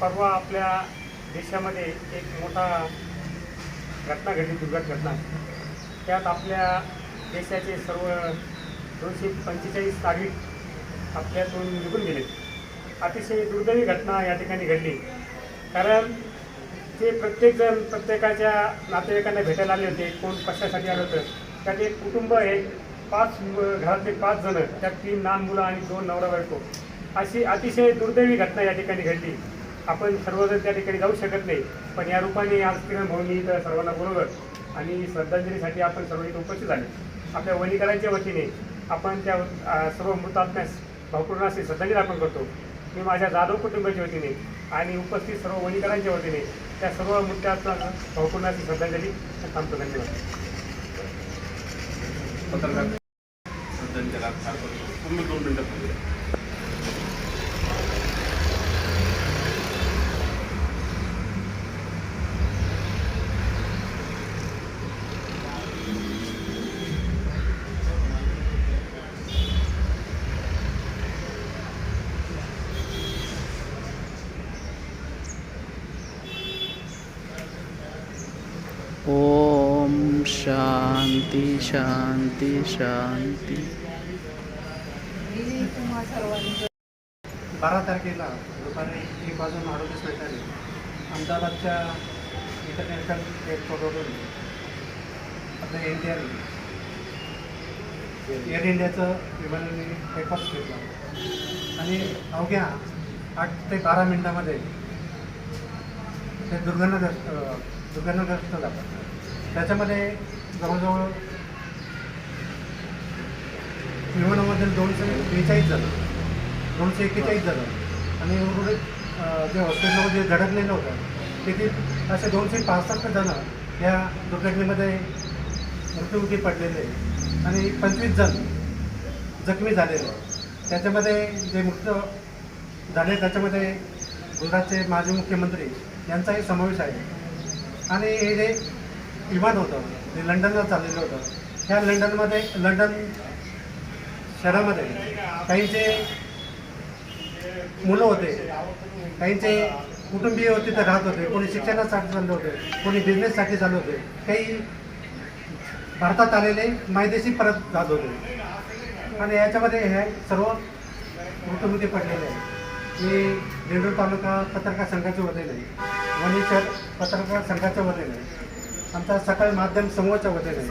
परवा आपल्या देशामध्ये एक मोठा घटना घडली दुर्घट घटना त्यात आपल्या देशाचे सर्व दोनशे पंचेचाळीस नागरिक आपल्यातून निघून गेले. अतिशय दुर्दैवी घटना या ठिकाणी घडली. कारण ते प्रत्येकजण प्रत्येकाच्या नातेवाईकांना भेटायला आले होते कोण कशासाठी आलं होतं त्यात एक कुटुंब आहे. पाच घरातले पाच जण त्यात तीन लहान मुलं आणि दोन नवरा बायको. अशी अतिशय दुर्दैवी घटना या ठिकाणी घडली. आपण सर्वजण त्या ठिकाणी जाऊ शकत नाही. पण या रूपाने आज किरण भाऊनी इथं सर्वांना बोलवलं आणि श्रद्धांजलीसाठी आपण सर्व इथं उपस्थित झाले. आपल्या वनीकरांच्या वतीने आपण त्या सर्व मृतात्म्यास भावपूर्णाशी श्रद्धांजली अर्पण करतो. मी माझ्या जाधव कुटुंबाच्या वतीने आणि उपस्थित सर्व वनीकरांच्या वतीने त्या सर्व मृत्यात्मा भावपूर्णाशी श्रद्धांजली थांबतो धन्यवाद. पत्रकार श्रद्धांजली अर्पण दोन मिनटं ओम शांती शांती शांती. बारा तारखेला दुपारी एक वाजून अडोतीस मिनिटांनी अहमदाबादच्या इंटरनॅशनल एअरपोर्टवरून आपल्या एन एअर इंडियाचं विमानाने टेकऑफ घेतला. आणि अवघ्या आठ ते बारा मिनिटामध्ये ते दुर्घटनाग्रस्त दुर्घटनाग्रस्त झालं. त्याच्यामध्ये जवळजवळ विमानामध्ये दोनशे बेचाळीस जण दोनशे एक्केचाळीस जण. आणि उर्वरित जे हॉस्पिटलमध्ये धडकलेलं होतं तेथील असे दोनशे पासष्ट जण या दुर्घटनेमध्ये मृत्युमुखी पडलेले आणि पंचवीस जण जखमी झालेले. त्याच्यामध्ये जे मृत्यू झाले त्याच्यामध्ये गुजरातचे माजी मुख्यमंत्री यांचाही समावेश आहे. आणि हे जे विमान होतं. ते लंडनला चाललेलं होतं. त्या लंडनमध्ये लंडन शहरामध्ये काहींचे मुलं होते काहींचे कुटुंबीय होते तर राहत होते कोणी शिक्षणासाठी चालले होते कोणी बिझनेससाठी चालले होते. काही भारतात आलेले मायदेशी परत जात होते. आणि याच्यामध्ये हे सर्व मृत्युमुखी पडलेले आहे मी दिंडोर तालुका पत्रकार संघाच्या वतीने वणी शहर पत्रकार संघाच्या वतीने आमचा सकाळ माध्यम समूहाच्या वतीने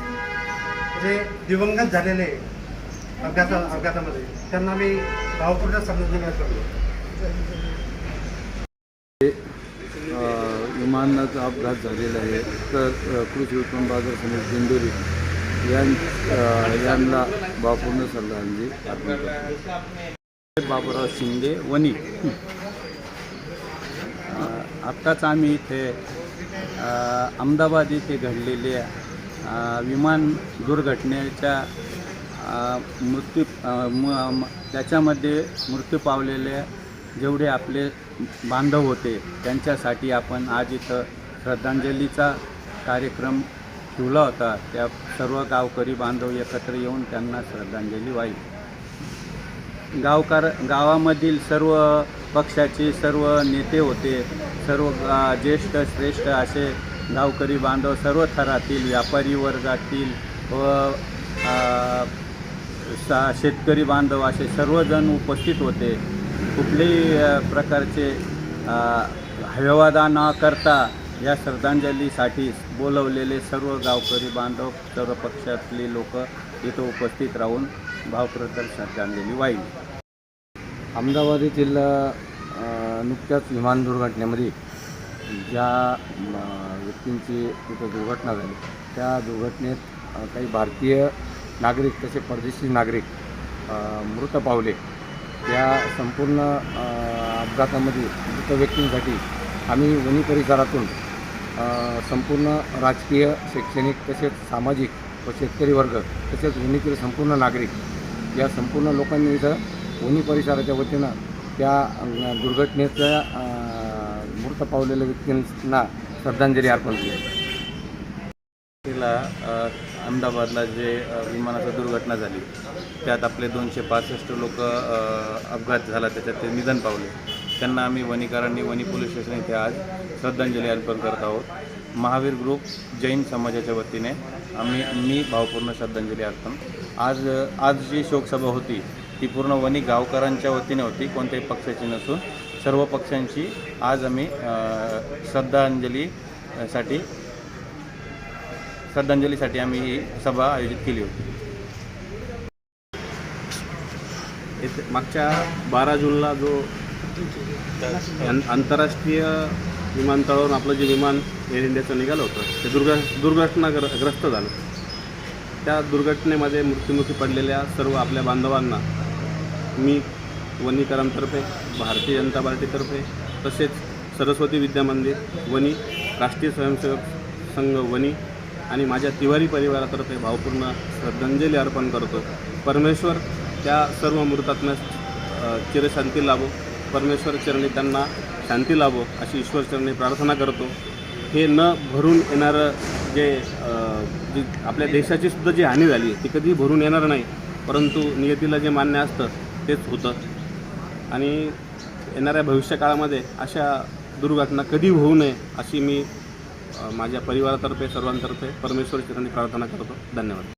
जे दिवंगत झालेले अपघाता अपघातामध्ये त्यांना मी भावपूर्ण श्रद्धांजली करतो. विमानाचा अपघात झालेला आहे. तर कृषी उत्पन्न बाजार समिती दिंडोरी यांना भावपूर्ण श्रद्धांजली अर्पण करतो बाबूराव शिंदे वनी अ, आत्ताच आम्ही इथे अहमदाबाद इथे घडलेल्या विमान दुर्घटनेच्या मृत्यू म- म- त्याच्यामध्ये मृत्यू पावलेले जेवढे आपले बांधव होते त्यांच्यासाठी आपण आज इथं श्रद्धांजलीचा कार्यक्रम ठेवला होता. त्या सर्व गावकरी बांधव एकत्र येऊन त्यांना श्रद्धांजली वाहिली. गावकार गावामधील सर्व पक्षाचे सर्व नेते होते सर्व ज्येष्ठ श्रेष्ठ असे गावकरी बांधव सर्व थरातील व्यापारी वर्गातील व सा शेतकरी बांधव असे सर्वजण उपस्थित होते. कुठल्याही प्रकारचे अ, न करता या श्रद्धांजलीसाठी बोलवलेले सर्व गावकरी बांधव सर्व पक्षातले लोक इथं उपस्थित राहून भावप्रदर श्रद्धांजली वाहिली. अहमदाबाद येथील नुकत्याच विमान दुर्घटनेमध्ये ज्या व्यक्तींची तिथं दुर्घटना झाली त्या दुर्घटनेत काही भारतीय नागरिक तसे परदेशी नागरिक मृत पावले. या संपूर्ण अपघातामध्ये मृत व्यक्तींसाठी आम्ही वनी परिसरातून संपूर्ण राजकीय शैक्षणिक तसेच सामाजिक व शेतकरी वर्ग तसेच वनीतील संपूर्ण नागरिक या संपूर्ण लोकांनी इथं वनी परिसराच्या वतीनं त्या अ, दुर्घटनेच्या मृत पावलेल्या व्यक्तींना श्रद्धांजली अर्पण केली. तिला अहमदाबादला जे अ, विमानाची दुर्घटना झाली त्यात आपले दोनशे पासष्ट लोक अपघात झाला त्याच्यात ते निधन पावले. त्यांना आम्ही वनीकरांनी वनी पोलीस स्टेशन येथे आज श्रद्धांजली अर्पण करत आहोत. महावीर ग्रुप जैन समाजाच्या वतीने आम्ही मी भावपूर्ण श्रद्धांजली अर्पण. आज आज जी शोकसभा होती ती पूर्ण वणी गावकरांच्या वतीने होती कोणत्याही पक्षाची नसून. सर्व पक्षांची आज आम्ही श्रद्धांजलीसाठी श्रद्धांजली श्रद्धांजलीसाठी आम्ही ही सभा आयोजित केली होती. येथे मागच्या बारा जूनला जो आंतरराष्ट्रीय विमानतळावरून आपलं जे विमान एअर इंडियाचं निघालं होतं ते दुर्घ दुर्घटनाग्रस्त झालं. त्या दुर्घटनेमध्ये मृत्युमुखी पडलेल्या सर्व आपल्या बांधवांना मी वनीकरांतर्फे भारतीय जनता पार्टीतर्फे तसेच सरस्वती विद्या मंदिर वनी राष्ट्रीय स्वयंसेवक संघ वनी आणि माझ्या तिवारी परिवारातर्फे भावपूर्ण श्रद्धांजली अर्पण करतो. परमेश्वर त्या सर्व मृतात्म्या चिरशांती लाभो. परमेश्वर चरणी त्यांना शांती लाभो अशी ईश्वर चरणी प्रार्थना करतो. हे न भरून येणारं जे आपल्या देशाची सुद्धा जी हानी झाली ती कधी भरून येणार नाही. परंतु नियतीला जे मान्य असतं तेच होतं. आणि येणाऱ्या भविष्यकाळामध्ये अशा दुर्घटना कधी होऊ नये अशी मी माझ्या परिवारातर्फे सर्वांतर्फे परमेश्वर चरणी प्रार्थना करतो. धन्यवाद.